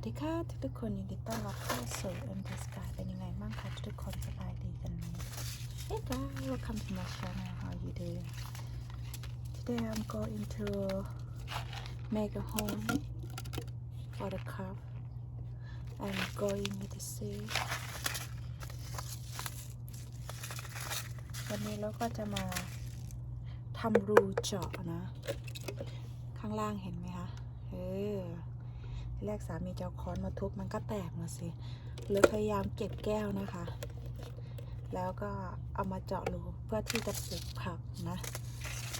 วัสดีค่ะทุกทุกๆคนยินดีต้อนรับเข้าสู่ M t Sky เป็นยังไงบ้างคะทุกๆคนสบายดีกันไหม Hey guys welcome to my channel how you doing Today I'm going to make a home for the calf I'm going to see วันนี้เราก็จะมาทำรูเจาะนะ ข้างล่างเห็นไหมคะ เออ ทีแรกสามีจะเอาค้อนมาทุบมันก็แตกมาสิเลยพยายามเก็บแก้วนะคะ แล้วก็เอามาเจาะรูเพื่อที่จะปลูกผักนะ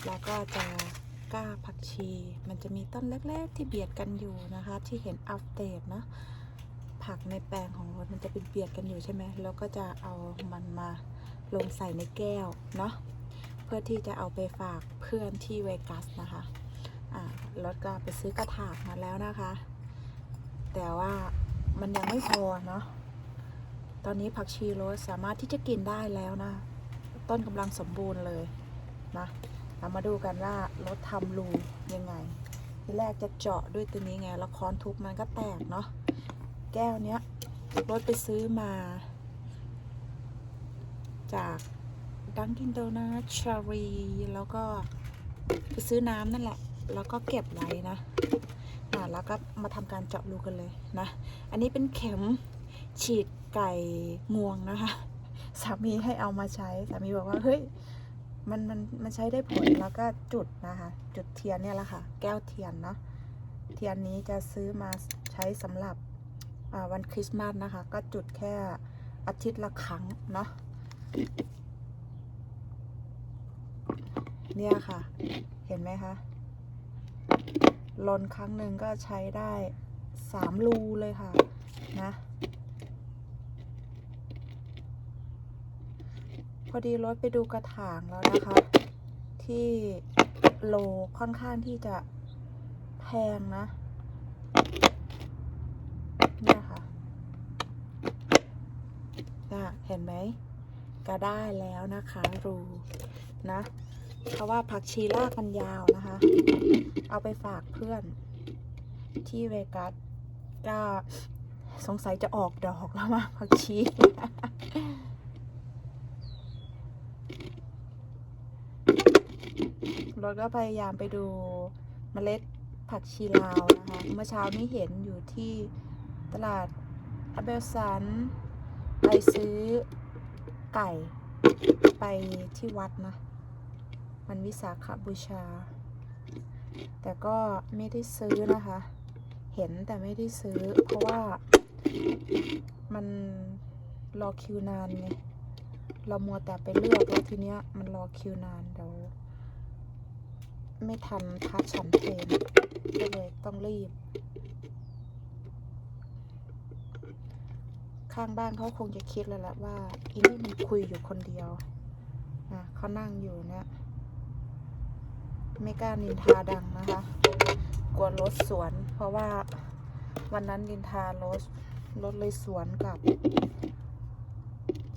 แล้วก็จะก้าผักชี มันจะมีต้นเล็กๆที่เบียดกันอยู่นะคะ ที่เห็นอัปเดตนะผักในแปลงของรถมันจะเป็นเบียดกันอยู่ใช่ไหมแล้วก็จะเอามันมาลงใส่ในแก้วเนาะเพื่อที่จะเอาไปฝากเพื่อนที่เวกัสนะคะอ่ารถก็ไปซื้อกระถางมาแล้วนะคะ แต่ว่ามันยังไม่พอเนาะ ตอนนี้ผักชีโรสสามารถที่จะกินได้แล้วนะ ต้นกำลังสมบูรณ์เลยนะ เรามาดูกันว่ารถทำรูยังไง ที่แรกจะเจาะด้วยตัวนี้ไง แล้วค้อนทุบมันก็แตกเนาะ แก้วเนี้ยรถไปซื้อมา จากดังกินโดนัทชารี แล้วก็ไปซื้อน้ำนั่นแหละ แล้วก็เก็บไว้นะ อ่าแล้วก็มาทำการเจาะรูกันเลยนะ อันนี้เป็นเข็มฉีดไก่งวงนะคะ สามีให้เอามาใช้ สามีบอกว่าเฮ้ยมันมันมันใช้ได้ผลแล้วก็จุดนะคะ จุดเทียนเนี่ยแหละค่ะ แก้วเทียนเนาะเทียนนี้จะซื้อมาใช้สำหรับอ่าวันคริสต์มาสนะคะ ก็จุดแค่อาทิตย์ละครั้งเนาะเนี่ยค่ะ เห็นไหมคะ ลนครั้งหนึ่งก็ใช้ได้สามรูเลยค่ะนะพอดีรถไปดูกระถางแล้วนะคะ ที่โลค่อนข้างที่จะแพงนะเนี่ยค่ะนะเห็นไหมก็ได้แล้วนะคะรูนะ เพราะว่าผักชีรากมันยาวนะคะ เอาไปฝากเพื่อนที่เวกัสก็สงสัยจะออกดอกแล้วมั้งผักชีรถก็พยายามไปดูเมล็ดผักชีลาวนะคะ เมื่อเช้านี้เห็นอยู่ที่ตลาดอเบลสัน ไปซื้อไก่ไปที่วัดนะ มันวิสาขบูชา แต่ก็ไม่ได้ซื้อนะคะ เห็นแต่ไม่ได้ซื้อ เพราะว่ามันรอคิวนานไงเรามัวแต่ไปเลือกแล้วทีเนี้ยมันรอคิวนานเดี๋ยวไม่ทันพระฉันเพลนก็เลยต้องรีบ ข้างบ้านเขาคงจะคิดแล้วแหละว่าอีนี่มันคุยอยู่คนเดียวนะเขานั่งอยู่เนี่ย ไม่กล้านินทาดังนะคะ กลัวรถสวน เพราะว่าวันนั้นนินทารถรถเลยสวนกับ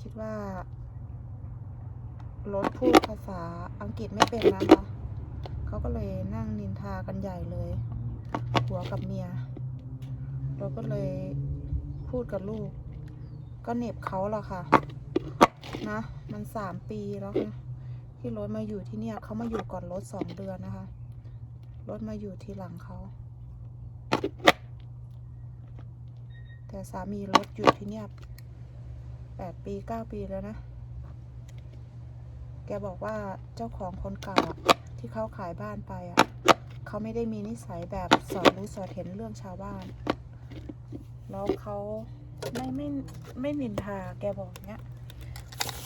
คิดว่ารถพูดภาษาอังกฤษไม่เป็นนะคะเขาก็เลยนั่งนินทากันใหญ่เลยหัวกับเมียเราก็เลยพูดกับลูก ก็เหน็บเขาละค่ะ นะ มันสามปีแล้วค่ะ ที่รถมาอยู่ที่เนี่ยเขามาอยู่ก่อนรถสองเดือนนะคะ รถมาอยู่ทีหลังเขา แต่สามีรถอยู่ที่เนี่ยแปดปีเก้าปีแล้วนะ แกบอกว่าเจ้าของคนเก่าที่เขาขายบ้านไปอะเขาไม่ได้มีนิสัยแบบสอนรู้สอนเห็นเรื่องชาวบ้าน แล้วเขาไม่ไม่ไม่นินทาแกบอกเนี้ย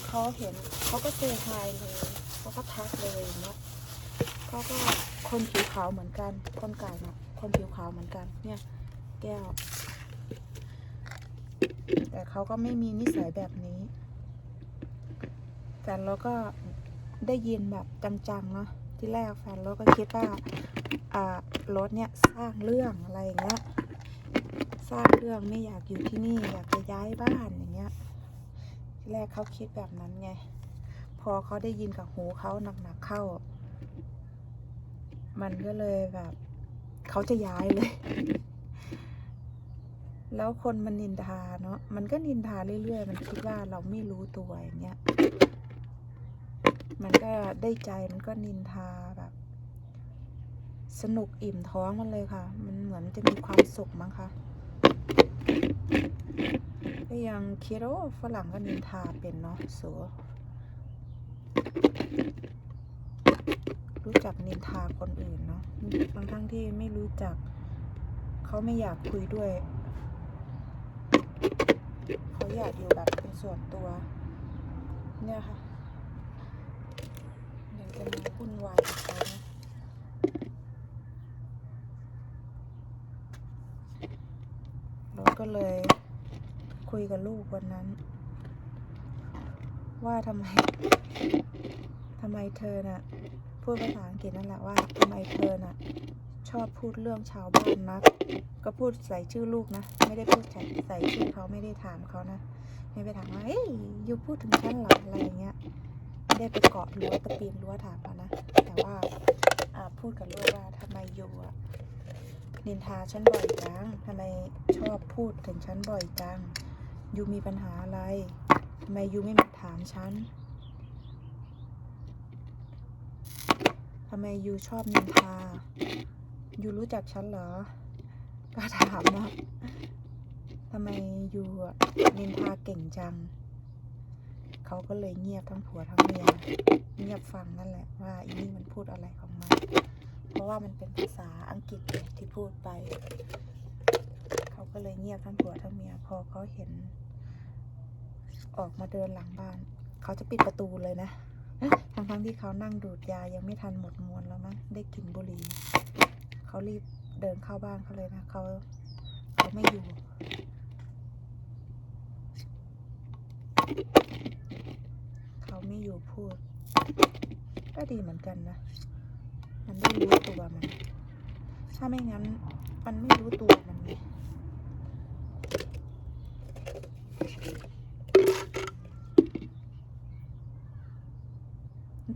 เขาเห็นเขาก็เซฮายเลย เขาก็ทักเลยอย่างเงี้ยเขาก็คนผิวขาวเหมือนกัน คนไก่เนาะคนผิวขาวเหมือนกัน เนี่ยแก้ว แต่เขาก็ไม่มีนิสัยแบบนี้ แฟนเราก็ได้ยินแบบจังๆเนาะที่แรกแฟนเราก็คิดว่าอ่ารถเนี่ยสร้างเรื่องอะไรอย่างเงี้ยสร้างเรื่องไม่อยากอยู่ที่นี่อยากจะย้ายบ้านอย่างเงี้ยที่แรกเขาคิดแบบนั้นไง อเขาได้ยินกับหูเขาหนักๆเข้า มันก็เลยแบบเขาจะย้ายเลย แล้วคนมันนินทาเนาะ มันก็นินทาเรื่อยๆ มันคิดว่าเราไม่รู้ตัวอย่างเงี้ย มันก็ได้ใจมันก็นินทาแบบ สนุกอิ่มท้องมันเลยค่ะ มันเหมือนจะมีความสุขมั้งคะก็ยังคิดว่าฝรั่งก็นินทาเป็นเนาะสัว รู้จักนินทาคนอื่นเนาะบางทั้งที่ไม่รู้จัก เขาไม่อยากคุยด้วย เขาอยากอยู่แบบเป็นส่วนตัว เนี่ยค่ะยังจะมาวุ่นวายกับเขานะเราก็เลยคุยกับลูกวันนั้น ว่าทำไม ทำไมเธอน่ะ พูดภาษาอังกฤษนั่นแหละว่าทำไมเธอน่ะ ชอบพูดเรื่องชาวบ้านนัก ก็พูดใส่ชื่อลูกนะ ไม่ได้พูดใส่ใส่ชื่อเขาไม่ได้ถามเขานะ ไม่ไปถามว่าเอ้ยยูพูดถึงฉันเหรออะไรอย่างเงี้ย ไม่ได้ไปเกาะรั้วตะปีนรั้วถามเขานะ แต่ว่าพูดกับลูกว่าทำไมยูอะนินทาฉันบ่อยจังทำไมชอบพูดถึงฉันบ่อยจังยูมีปัญหาอะไรทำไมยูไม่มาถามฉันำไมยูชอบนินทายูรู้จักฉันเหรอ ก็ถามว่าทำไมยูอะนินทาเก่งจัง เขาก็เลยเงียบทั้งผัวทั้งเมียเงียบฟังนั่นแหละว่าอีนี่มันพูดอะไรของมัน เพราะว่ามันเป็นภาษาอังกฤษที่พูดไป เขาก็เลยเงียบทั้งผัวทั้งเมียพอเขาเห็น ออกมาเดินหลังบ้าน เขาจะปิดประตูเลยนะ ทั้งทั้งที่เขานั่งดูดยายังไม่ทันหมดมวนแล้วมั้งได้กลิ่นบุหรี่เขารีบเดินเข้าบ้านเขาเลยนะเขาเขาไม่อยู่ เขาไม่อยู่พูด ก็ดีเหมือนกันนะ มันได้รู้ตัวมัน ถ้าไม่งั้น มันไม่รู้ตัวมันไง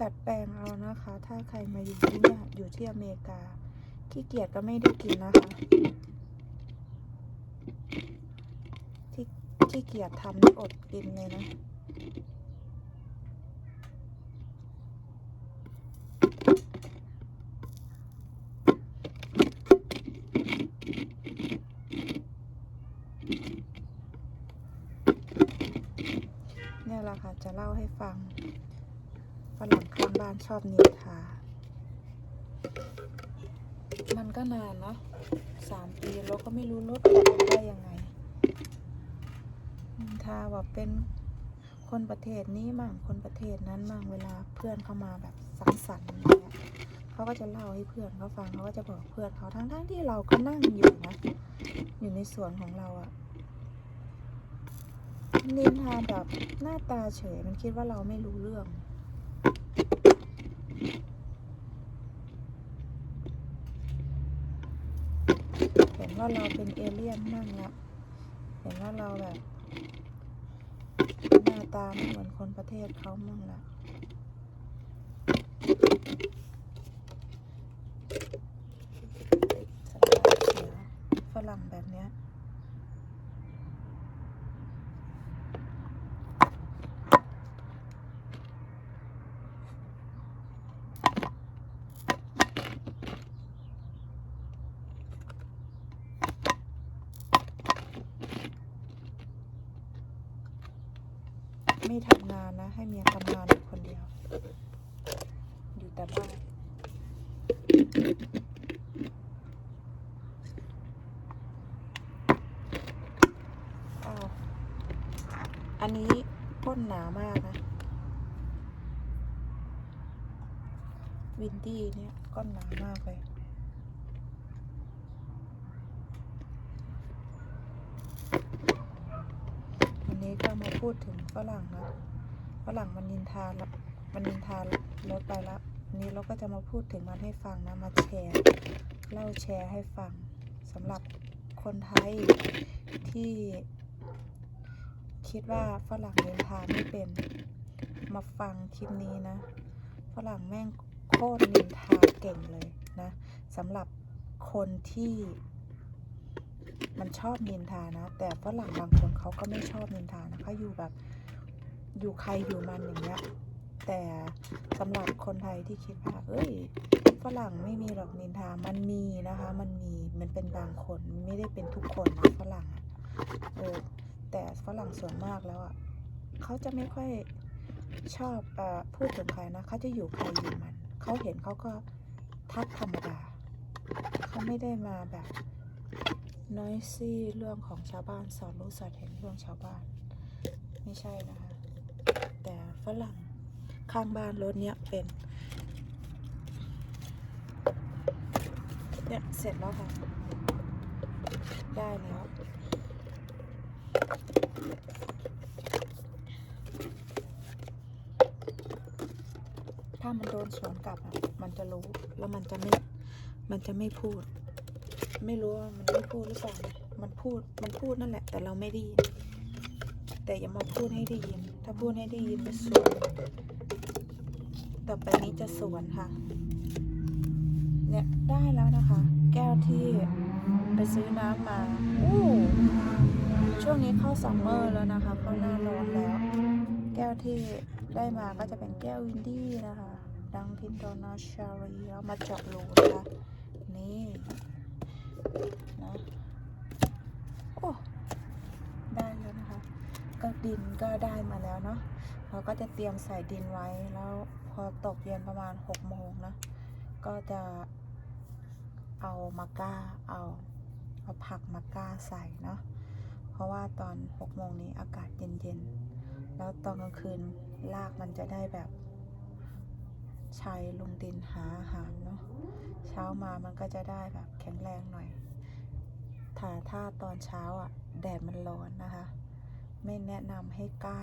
ดัดแปลงเอานะคะ ถ้า ใครมาอยู่ที่เนี่ยอยู่ที่อเมริกา ขี้เกียจก็ไม่ได้กินนะคะ ที่ขี้เกียจทำนี่อดกินเลยนะเนี่ยแหละค่ะ จะเล่าให้ฟังฝรั่ง บ้านชอบนินทา มันก็นานนะสามปีเราก็ไม่รู้ลดได้ยังไง นินทาว่าเป็นคนประเทศนี้มั่งคนประเทศนั้นมั่งเวลาเพื่อนเข้ามาแบบสังสรรค์เงี้ยเขาก็จะเล่าให้เพื่อนเขาฟังเขาก็จะบอกเพื่อนเขาทั้งทั้งๆที่เราก็นั่งอยู่นะ อยู่ในสวนของเราอะนินทาแบบหน้าตาเฉยมันคิดว่าเราไม่รู้เรื่อง เห็นว่าเราเป็นเอเลี่ยนมั่งละเห็นว่าเราแบบ หน้าตาไม่เหมือนคนประเทศเขามั่งละสำหรับเสียฝรั่งแบบเนี้ย ไม่ทำงานนะ ให้เมียทำงานคนเดียว อยู่แต่บ้านอันนี้พ่นหนามากนะ วินดี้เนี่ยก้อนหนามากเลยวันนี้ก็มาพูดถึงฝรั่งนะ ฝรั่งมันนินทาละมันนินทารถไปละวันนี้เราก็จะมาพูดถึงมันให้ฟังนะมาแชร์เล่าแชร์ให้ฟังสำหรับคนไทยที่ คิดว่าฝรั่งนินทาไม่เป็นมาฟังคลิปนี้นะ ฝรั่งแม่งโคตรนินทาเก่งเลยนะสำหรับคนที่มันชอบนินทานะ แต่ฝรั่งบางคนเขาก็ไม่ชอบนินทานะเขาอยู่แบบ อยู่ใครอยู่มันอย่างเงี้ย แต่สำหรับคนไทยที่คิดว่าเอ้ยฝรั่งไม่มีหรอกนินทา มันมีนะคะ มันมี มันเป็นบางคน ไม่ได้เป็นทุกคนนะฝรั่งเออแต่ฝรั่งส่วนมากแล้วอะเขาจะไม่ค่อยชอบเออพูดถึงใครนะ เขาจะอยู่ใครอยู่มัน เขาเห็นเขาก็ทักธรรมดา เขาไม่ได้มาแบบน้อยซี่เรื่องของชาวบ้านสอนรู้สอนเห็นเรื่องชาวบ้าน ไม่ใช่นะคะ แต่ฝรั่งข้างบ้านรถเนี้ยเป็นเนี่ยเสร็จแล้วค่ะ ได้แล้วถ้ามันโดนสวนกลับอะ มันจะรู้ แล้วมันจะไม่ มันจะไม่พูด ไม่รู้ว่ามันไม่พูดหรือเปล่า มันพูด มันพูดนั่นแหละ แต่เราไม่ได้ยิน แต่อย่ามาพูดให้ได้ยิน ถ้าพูดให้ได้ยินจะสวน ต่อไปนี้จะสวนค่ะ เนี่ยได้แล้วนะคะ แก้วที่ไปซื้อน้ำมาอู้ช่วงนี้เข้าซัมเมอร์แล้วนะคะ เข้าหน้าร้อนแล้ว แก้วที่ได้มาก็จะเป็นแก้ววินดี้นะคะ ดังพินโดนาชารีแล้วมาเจาะรูนะคะนี่นะโอ้ได้แล้วนะคะ ก็ดินก็ได้มาแล้วเนาะเราก็จะเตรียมใส่ดินไว้แล้วพอตกเย็นประมาณหกโมงนะก็จะเอามาก้าเอาเอาผักมาก้าใส่เนาะเพราะว่าตอนหกโมงนี้อากาศเย็นๆ แล้วตอนกลางคืนรากมันจะได้แบบชัยลงดินหาอาหารเนาะเช้ามามันก็จะได้แบบแข็งแรงหน่อยถ้าถ้าตอนเช้าอะแดดมันร้อนนะคะ ไม่แนะนำให้กล้า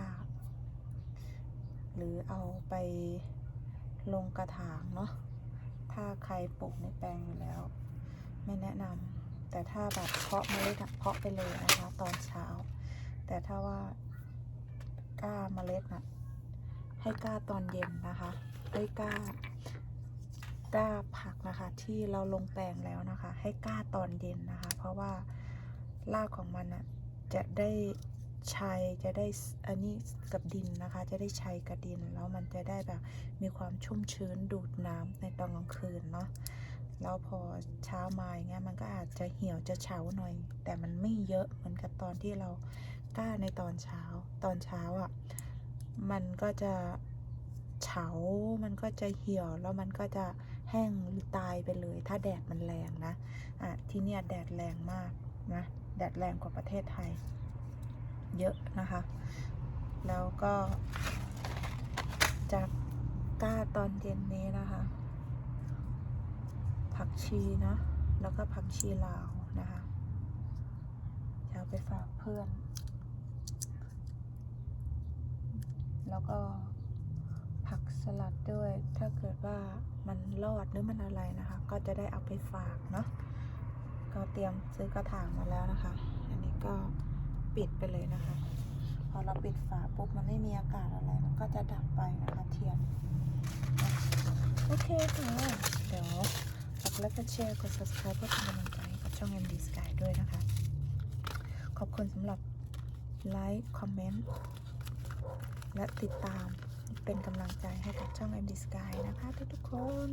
หรือเอาไปลงกระถางเนาะถ้าใครปลูกในแปลงอยู่แล้ว ไม่แนะนำแต่ถ้าแบบเพาะเมล็ดเพาะไปเลยนะคะตอนเช้า แต่ถ้าว่ากล้าเมล็ดน่ะให้กล้าตอนเย็นนะคะให้กล้ากล้าผักนะคะที่เราลงแปลงแล้วนะคะ ให้กล้าตอนเย็นนะคะ เพราะว่ารากของมันอะจะได้ ชัยจะได้อันนี้กับดินนะคะ จะได้ชัยกับดินแล้วมันจะได้แบบมีความชุ่มชื้นดูดน้ำในตอนกลางคืนเนาะแล้วพอเช้ามาอย่างเงี้ยมันก็อาจจะเหี่ยวจะเฉาหน่อย แต่มันไม่เยอะเหมือนกับตอนที่เรากล้าในตอนเช้า ตอนเช้าอะ่ะมันก็จะเฉา มันก็จะเหี่ยวแล้วมันก็จะแห้งหรือตายไปเลย ถ้าแดดมันแรงนะอะที่เนี่ยแดดแรงมากนะแดดแรงกว่าประเทศไทย เยอะนะคะ แล้วก็จะกล้าตอนเย็นนี้นะคะ ผักชีเนาะแล้วก็ผักชีลาวนะคะจะเอาไปฝากเพื่อน แล้วก็ผักสลัดด้วย ถ้าเกิดว่ามันรอดหรือมันอะไรนะคะ ก็จะได้เอาไปฝากเนาะ ก็เตรียมซื้อกระถางมาแล้วนะคะ อันนี้ก็ ปิดไปเลยนะคะ พอเราปิดฝาปุ๊บมันไม่มีอากาศอะไร มันก็จะดับไปนะคะเทียน โอเคค่ะเดี๋ยวฝากแล้วก็แชร์กด subscribe เพื่อเป็นกำลังใจกับช่อง MD Sky ด้วยนะคะ ขอบคุณสำหรับไลค์คอมเมนต์และติดตามเป็นกำลังใจให้กับช่อง MD Sky นะคะทุกๆคน